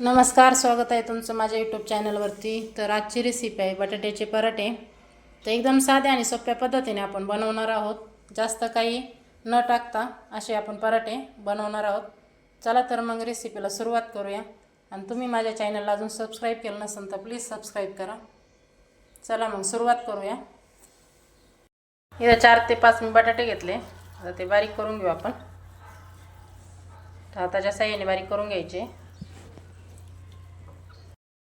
नमस्कार स्वागत आहे तुमचं माझ्या यूट्यूब चॅनलवरती तर आजची रेसिपी आहे बटाट्याचे पराठे. तर एकदम साध्या आणि सोप्या पद्धतीने आपण बनवणार आहोत. जास्त काही न टाकता असे आपण पराठे बनवणार आहोत. चला तर मग रेसिपीला सुरुवात करूया. आणि तुम्ही माझ्या चॅनलला अजून सबस्क्राईब केलं नसेल तर प्लीज सबस्क्राईब करा. चला मग सुरुवात करूया. इथं चार ते पाच मी बटाटे घेतले. आता ते बारीक करून घेऊ आपण. हाताच्या साह्याने बारीक करून घ्यायचे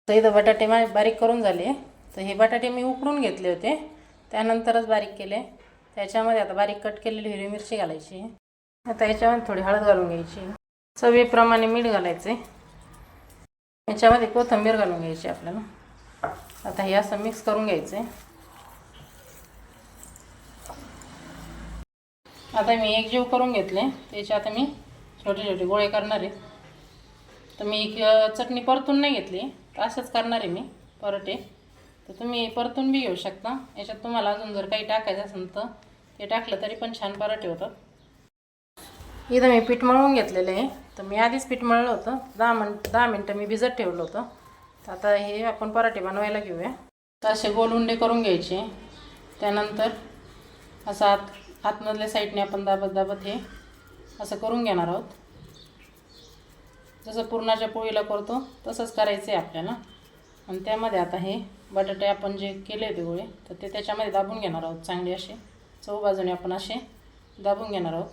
तर इथं बटाटे मा बारीक करून झाले. तर हे बटाटे मी उकडून घेतले होते. त्यानंतरच बारीक केले. त्याच्यामध्ये आता बारीक कट केलेली हिरवी मिरची घालायची. आता याच्यामध्ये थोडी हळद घालून घ्यायची. चवीप्रमाणे मीठ घालायचे. याच्यामध्ये कोथिंबीर घालून घ्यायची आपल्याला. आता हे असं मिक्स करून घ्यायचं. आता मी एक जीव करून घेतले. त्याचे आता मी छोटे छोटे गोळे करणार आहे. तर मी एक, चटणी परतून नाही घेतली. तर असंच करणार आहे मी परोटे तर तुम्ही परतून बी घेऊ शकता. याच्यात तुम्हाला अजून जर काही टाकायचं असेल तर ते टाकलं तरी पण छान पराठे होतात. इथं मी पीठ मळून घेतलेलं आहे. तर मी आधीच पीठ मळलं होतं. दहा मिनट दहा मिनटं मी भिजत ठेवलं होतं. तर आता हे आपण पराठे बनवायला घेऊया. तर असे गोल उंडे करून घ्यायचे. त्यानंतर असं आत आतमधल्या साईडने आपण दाबत दाबत हे असं करून घेणार आहोत. जसं पुरणाच्या पोळीला करतो तसंच करायचं आहे आपल्याला. आणि त्यामध्ये आता हे बटाटे आपण जे केले होते गोळे तर ते त्याच्यामध्ये दाबून घेणार आहोत चांगले असे. चौ बाजूने आपण असे दाबून घेणार आहोत.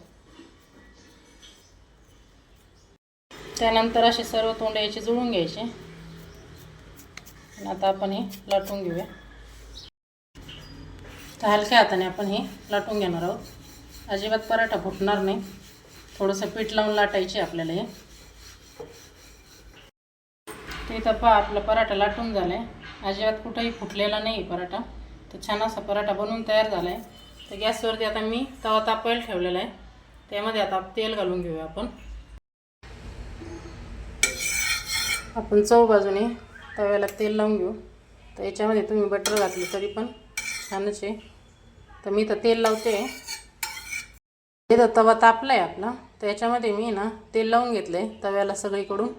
त्यानंतर असे सर्व तोंड याचे जुळून घ्यायचे. आणि आता आपण हे लाटून घेऊया. तर हलक्या हाताने आपण हे लाटून घेणार आहोत. अजिबात पराठा फुटणार नाही. थोडंसं पीठ लावून लाटायचे आपल्याला हे. ते इथं पहा आपला पराठा लाटून झाला आहे अजिबात कुठंही फुटलेला नाही आहे पराठा. तर छान असा पराठा बनवून तयार झाला आहे तर गॅसवरती आता मी तवा तापायला ठेवलेला आहे. त्यामध्ये आता तेल घालून घेऊया आपण. आपण चव बाजूने तव्याला तेल लावून घेऊ. तर याच्यामध्ये तुम्ही बटर घातलं तरी पण छानच आहे. तर मी तर तेल लावते. इथं तवा तापला आहे आपला. तर याच्यामध्ये मी ना तेल लावून घेतलं आहे तव्याला सगळीकडून.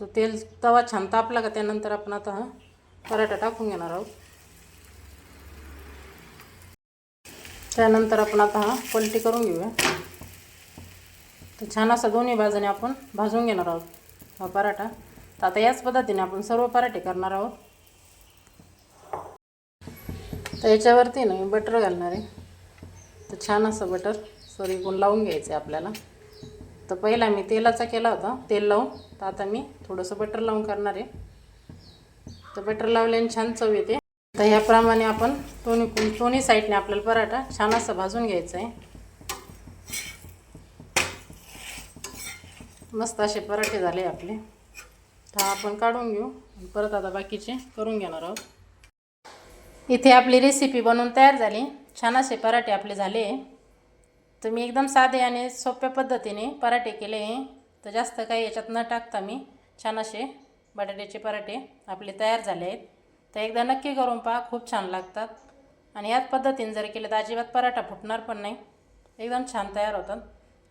तर तेल तवा छान तापला का त्यानंतर आपण आता हा पराठा टाकून घेणार आहोत. त्यानंतर आपण आता हा पलटी करून घेऊया. तर छान असा दोन्ही बाजूने आपण भाजून घेणार आहोत हा पराठा. तर आता याच पद्धतीने आपण सर्व पराठे करणार आहोत. तर याच्यावरती ना मी बटर घालणार आहे. तर छान असं बटर सॉरी गुण लावून घ्यायचं आहे आपल्याला. तर पहिला मी तेलाचा केला होता. तेल लावून. तर आता मी थोडंसं बटर लावून करणार आहे. तर बटर लावल्याने छान चव येते. तर ह्याप्रमाणे आपण दोन्ही दोन्ही साईडने आपल्याला पराठा छान असं भाजून घ्यायचा आहे. मस्त असे पराठे झाले आपले. तर आपण काढून घेऊ. परत आता बाकीचे करून घेणार आहोत. इथे आपली रेसिपी बनवून तयार झाली. छान असे पराठे आपले झाले. तुम्ही एकदम साधे आणि सोप्या पद्धतीने पराठे केले तर जास्त काही याच्यात न टाकता मी छान असे बटाट्याचे पराठे आपले तयार झाले आहेत. तर एकदा नक्की करून पहा खूप छान लागतात. आणि याच पद्धतीने जर केलं तर अजिबात पराठा फुटणार पण नाही. एकदम छान तयार होतात.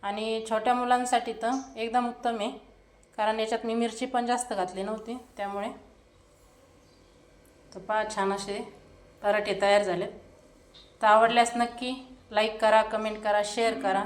आणि छोट्या मुलांसाठी तर एकदम उत्तम आहे. कारण याच्यात मी मिरची पण जास्त घातली नव्हती त्यामुळे. तर पहा छान असे पराठे तयार झालेत. तर आवडल्यास नक्की लाईक करा कमेंट करा शेअर करा.